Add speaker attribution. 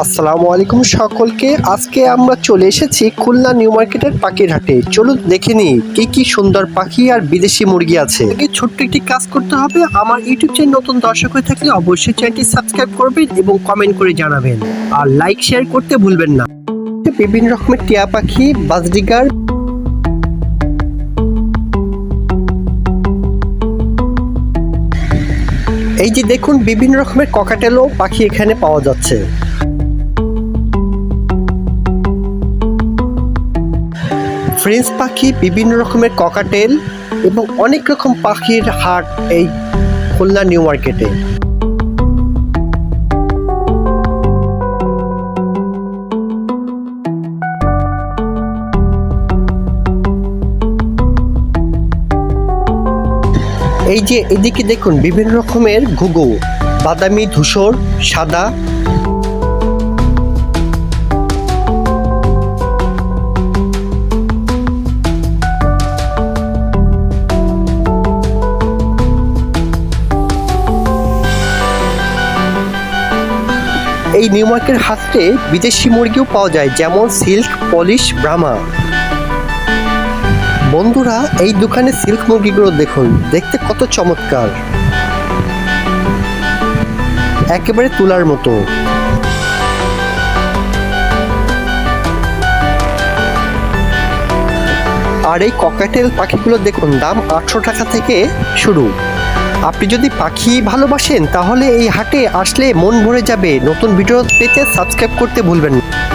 Speaker 1: আসসালামু আলাইকুম সকলকে। আজকে আমরা চলে এসেছি খুলনা নিউ মার্কেটের পাখির হাটে। চলুন দেখে নিই, কি কি সুন্দর পাখি আর বিদেশি মুরগি আছে। ছোট্ট একটি কাজ করতে হবে, আমার ইউটিউব চ্যানেল নতুন দর্শক হয়ে থাকলে অবশ্যই চ্যানেলটি সাবস্ক্রাইব করবেন এবং কমেন্ট করে জানাবেন। আর লাইক, শেয়ার করতে ভুলবেন না। বিভিন্ন রকমের টিয়া পাখি, বাজরিগার। এই যে দেখুন, বিভিন্ন রকমের ককাটেলও পাখি এখানে পাওয়া যাচ্ছে। ফ্রেঞ্চ পাখি, বিভিন্ন রকমের ককাটেল এবং অনেক রকম পাখির হাট এই খুলনা নিউ মার্কেটে। এই যে এদিকে দেখুন, বিভিন্ন রকমের ঘুঘু, বাদামি ধূসর, সাদা এই নিউ মার্কেট হাটে বিদেশি মুরগিও পাওয়া যায়, যেমন সিল্ক পলিশ ব্রাহ্মা। বন্ধুরা, এই দোকানে সিল্ক মুরগিগুলো দেখুন, দেখতে কত চমৎকার। একেবারে তুলার মতো। আর এই ককাটেল পাখিগুলো দেখুন, দাম আটশো টাকা থেকে শুরু। আপনি যদি পাখি ভালোবাসেন, তাহলে এই হাটে আসলে মন ভরে যাবে। নতুন ভিডিও পেতে সাবস্ক্রাইব করতে ভুলবেন না।